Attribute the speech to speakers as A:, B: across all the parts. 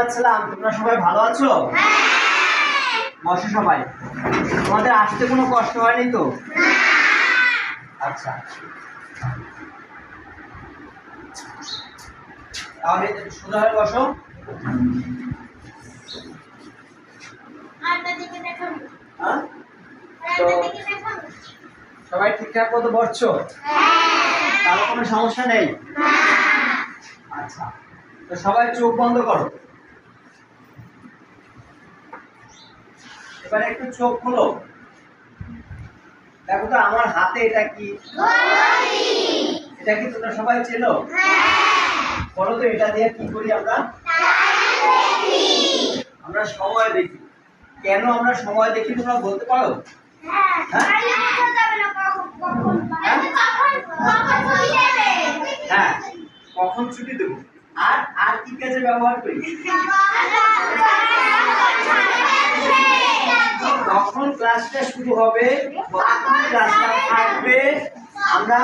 A: আসসালাম তোমরা সবাই ভালো আছো? বসো সবাই। তোমাদের আসতে কোনো কষ্ট হয়নি তো? আচ্ছা। তাহলে সোজা হয়ে বসো। হ্যাঁ? সবাই ঠিকঠাক মতো বসছো? কারও কোনো সমস্যা নেই? আচ্ছা। তো সবাই চোখ বন্ধ করো। এবারে একটু চোখ খোলো। দেখো তো, আমার হাতে এটা কি? এটা কি তোমরা সবাই চেনো? বলো তো, এটা দিয়ে কি করি আমরা? আমরা সময় দেখি। কেন আমরা সময় দেখি তোমরা বলতে পারো? হ্যাঁ? কখন ছুটি দেবো? আর আর কি কাজে ব্যবহার করি। কখন ক্লাসটা শুরু হবে কখন ক্লাসটা থাকবে। আমরা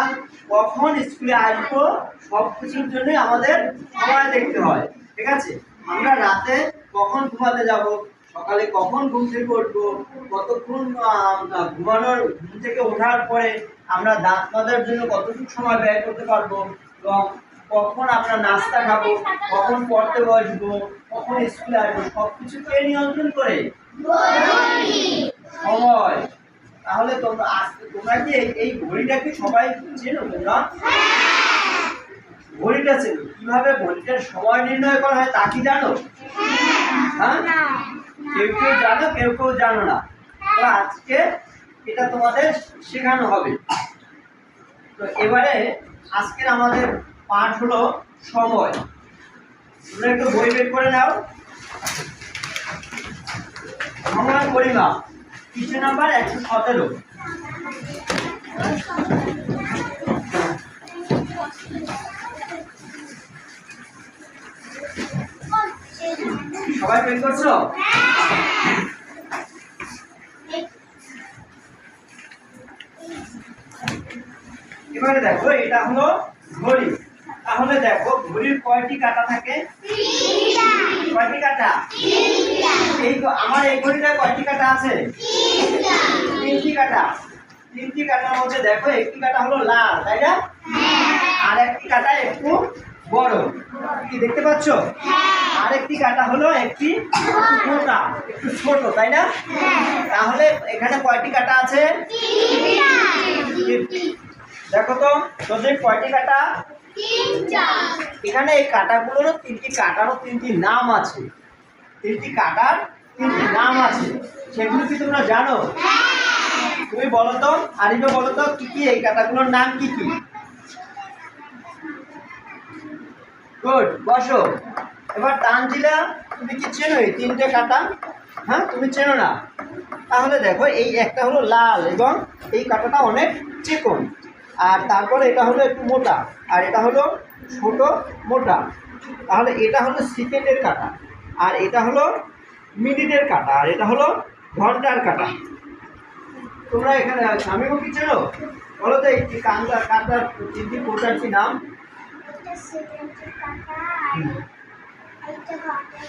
A: কখন স্কুলে আসব সব কিছুর জন্য আমাদের সময় দেখতে হয়, ঠিক আছে? আমরা রাতে কখন ঘুমাতে যাব, সকালে কখন ঘুম থেকে উঠবো, কতক্ষণ ঘুমানোর, ঘুম থেকে ওঠার পরে আমরা দাঁত মাজার জন্য কতটুকু সময় ব্যয় করতে পারব এবং কখন আমরা নাস্তা খাব, কখন পড়তে বসবো, কখন স্কুলে আসব সব কিছু তো এ নিয়ন্ত্রণ করে? সময় তাহলে তোমরা আজকে তোমরা কি এই- এই ঘড়িটা কি সবাই চেনো তোমরা ঘড়িটা চেনো কীভাবে ঘড়িটার সময় নির্ণয় করা হয় তা কি জানো? হ্যাঁ? কেউ কেউ জানো, কেউ কেউ জানো না। আজকে এটা তোমাদের শেখানো হবে। তো এবারে আজকের আমাদের পাঠ হলো সময়। তোমরা একটু বই বের করে নাও। সময় পরিমাপ কিছু নাম্বার একশো সতেরো। সবাই বের করছ? এবারে দেখো, এটা হলো ঘড়ি। তাহলে দেখো ঘড়ির কয়টি কাটা থাকে? কয়টি কাটা? এই তো- আমার এই ঘড়িটা কয়টি কাটা আছে? তিনটি। কাটা। তিনটি কাটার মধ্যে দেখো একটি কাটা হলো লাল তাই না? আর একটি কাটা একটু বড়। কি দেখতে পাচ্ছ? আর একটি কাটা হলো একটি মোটা একটু ছোট তাই না? তাহলে এখানে কয়টি কাটা আছে? দেখো তো তোদের কয়টি কাটা? এখানে এই কাটাগুলোরও তিনটি কাটারও তিনটি নাম আছে। তিনটি কাটার তিনটি নাম আছে। সেগুলো কি তোমরা জানো? তুমি বলো তো আরিফে বলো তো কি কি এই কাটাগুলোর নাম কি কি? গুড বসো। এবার তানজিলা তুমি কি চেনো এই তিনটে কাটা? হ্যাঁ তুমি চেনো না? তাহলে দেখো এই একটা হলো লাল এবং এই কাটাটা অনেক চিকন। আর তারপরে এটা হলো একটু মোটা আর এটা হলো ছোট মোটা। তাহলে এটা হলো সেকেন্ডের কাটা আর এটা হলো মিনিটের কাটা আর এটা হলো ঘণ্টার কাটা। তোমরা এখানে আমিও কি চেনো? বলো তো এই কান্দার কাটার তিনটি কোটার কি নাম?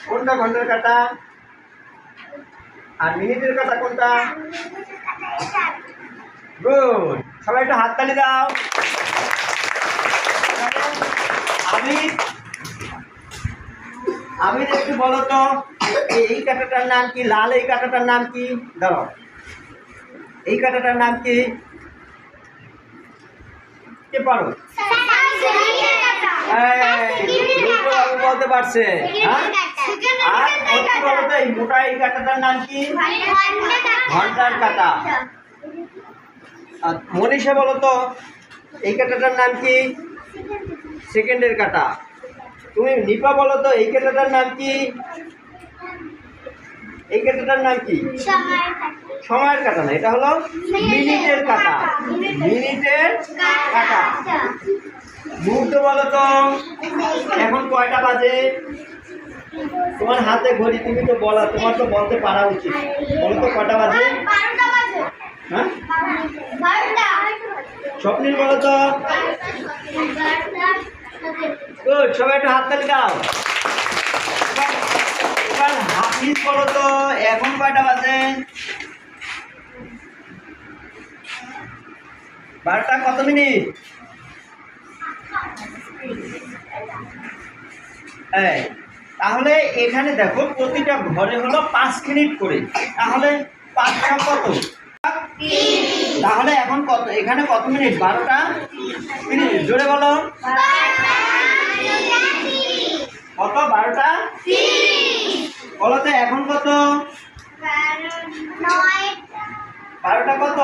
A: কোনটা ঘণ্টার কাটা? আর মিনিটের কাটা কোনটা? গুড। সবাই একটু হাততালি দাও। আমি আমি একটু বলো তো এই কাঁটাটার নাম কি? লাল এই কাঁটাটার নাম কি? দাঁড়াও। এই কাঁটাটার নাম কি? কে পারো? বলতে পারছে। হ্যাঁ? আর অতি বলো তো এই মোটা এই কাঁটাটার নাম কি? ঘণ্টার কাঁটা। মনীষা বলো তো এই কাঁটাটার নাম কি? সেকেন্ডের কাঁটা। তুমি নিপা বলো তো এই কাঁটাটার নাম কি? এই কাঁটাটার নাম কি? সময়ের কাঁটা। না এটা হলো মিনিটের কাঁটা। মিনিটের কাঁটা। মুগ্ধ বলো তো এখন কয়টা বাজে? তোমার হাতে ঘড়ি তুমি তো বলা তোমার তো বলতে পারা উচিত। বলো তো কটা বাজে? হ্যাঁ? স্বপ্নিল বলো তো। গুড সবাই একটু হাত তালি দাও। হাফিজ বলো তো এখন কয়টা বাজে? বারোটা কত মিনিট? এই, তাহলে এখানে দেখো প্রতিটা ঘরে হলো পাঁচ মিনিট করে। তাহলে পাঁচটা কত? তাহলে এখন কত, এখানে কত মিনিট? বারোটা মিনিট। জোরে বলো। কত? বারোটা? বলো তো, এখন কত? বারোটা কত?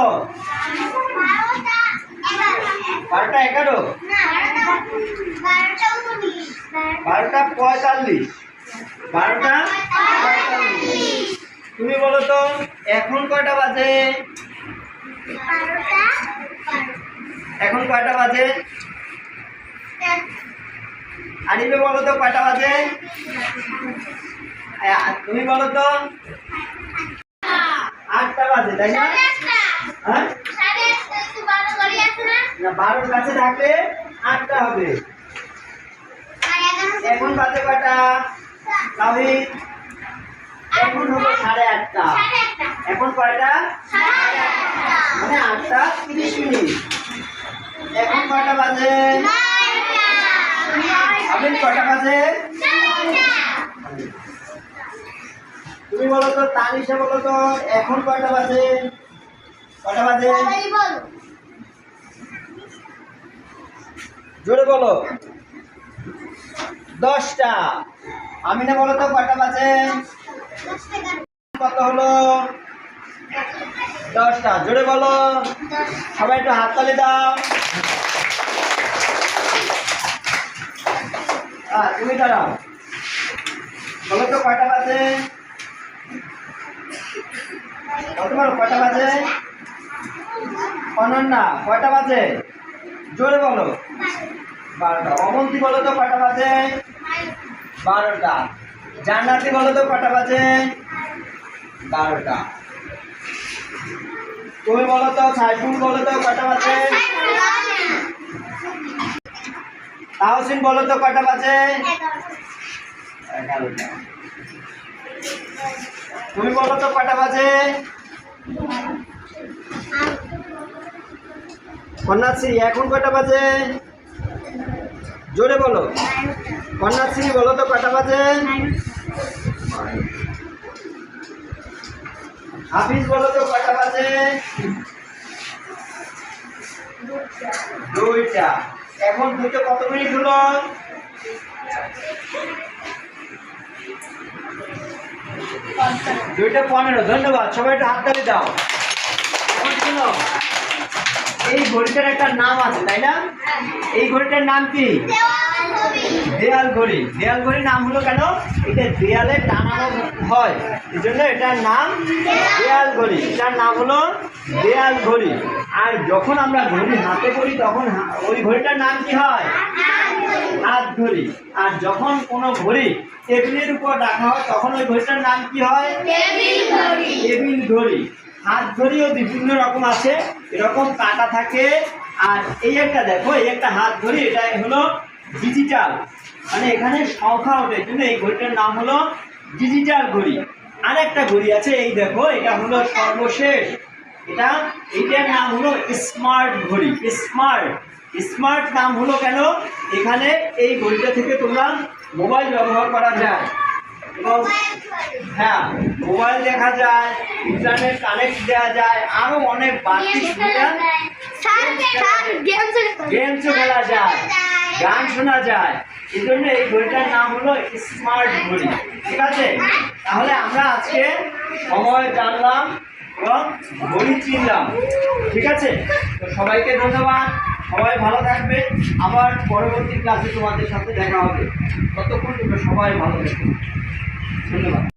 A: বারোটা এগারো? বারোটা পঁয়তাল্লিশ। বারোটা তুমি বলো তো, এখন কয়টা বাজে? এখন কয়টা বাজে? আরিবে বলো তো কয়টা বাজে? তুমি বলো তো। আটটা বাজে, তাই না? হ্যাঁ? না, বারোর কাছে থাকলে আটটা হবে। এখন বাজে কয়টা? তাহলে এখন হলো সাড়ে আটটা। এখন কয়টা? মানে আটটা তিরিশ মিনিট। এখন কয়টা বাজে? আপনি কয়টা বাজে? তুমি বলো তো তানিশা বলো তো এখন কয়টা বাজে? কয়টা বাজে? জোরে বলো। দশটা। আমিনা বলো তো কয়টা বাজে? কত হলো, দশটা। জোরে বলো। সবাই একটু হাততালি দাও। হ্যাঁ তুমি দাঁড়াও। বলো তো কয়টা বাজে? বলো, কয়টা বাজে? অনন্যা, কয়টা বাজে? জোরে বলো। বারোটা। অমন্তি, বলো তো কয়টা বাজে? বারোটা। জান্নাতি বলো তো, কটা বাজে? বারোটা। তুমি বলো তো, সাইফুল বলো তো কয়টা বাজে? তাহসিন বলো তো, কটা বাজে? তুমি বলো তো, কটা বাজে? কন্যাশ্রী, এখন কয়টা বাজে? জোরে বলো। কন্যাশ্রী, বলো তো কয়টা বাজে? হাফিজ, বলো তো কয়টা বাজে? দুইটা। এখন দুটো কত মিনিট হলো? দুইটা পনেরো। ধন্যবাদ। সবাই একটু হাততালি দাও। এই ঘড়িটার একটা নাম আছে তাই না? এই ঘড়িটার নাম কি? দেয়াল ঘড়ি। দেয়াল ঘড়ি নাম হলো কেন? এটা দেয়ালে টানানো হয়। এই জন্য এটার নাম দেয়াল ঘড়ি। এটার নাম হলো দেয়াল ঘড়ি। আর যখন আমরা ঘড়ি হাতে করি তখন ওই ঘড়িটার নাম কি হয়? হাত ঘড়ি। আর যখন কোনো ঘড়ি টেবিলের উপর রাখা হয় তখন ওই ঘড়িটার নাম কি হয়? টেবিল ঘড়ি। হাত ঘড়িও বিভিন্ন রকম আছে। এরকম কাটা থাকে। আর এই একটা দেখো, এই একটা হাত ঘড়ি এটা হলো ডিজিটাল মানে এখানে সংখ্যা ওঠে, কিন্তু এই ঘড়িটার নাম হলো ডিজিটাল ঘড়ি। আর একটা ঘড়ি আছে, এই দেখো, এটা হলো সর্বশেষ। এটা এইটার নাম হলো স্মার্ট ঘড়ি স্মার্ট স্মার্ট নাম হলো কেন? এখানে এই ঘড়িটা থেকে তোমরা মোবাইল ব্যবহার করা যায়। এবং হ্যাঁ মোবাইল দেখা যায় ইন্টারনেট কানেক্ট দেওয়া যায় আরও অনেক বাড়তি সুবিধা গেমসও খেলা যায় গান শোনা যায়। এই জন্য এই ঘড়িটার নাম হলো স্মার্ট ঘড়ি ঠিক আছে? তাহলে আমরা আজকে সময় জানলাম এবং ঘড়ি চিনলাম ঠিক আছে? তো সবাইকে ধন্যবাদ। সবাই ভালো থাকবে। আবার পরবর্তী ক্লাসে তোমাদের সাথে দেখা হবে। ততক্ষণ তোমরা সবাই ভালো থাকবে ধন্যবাদ।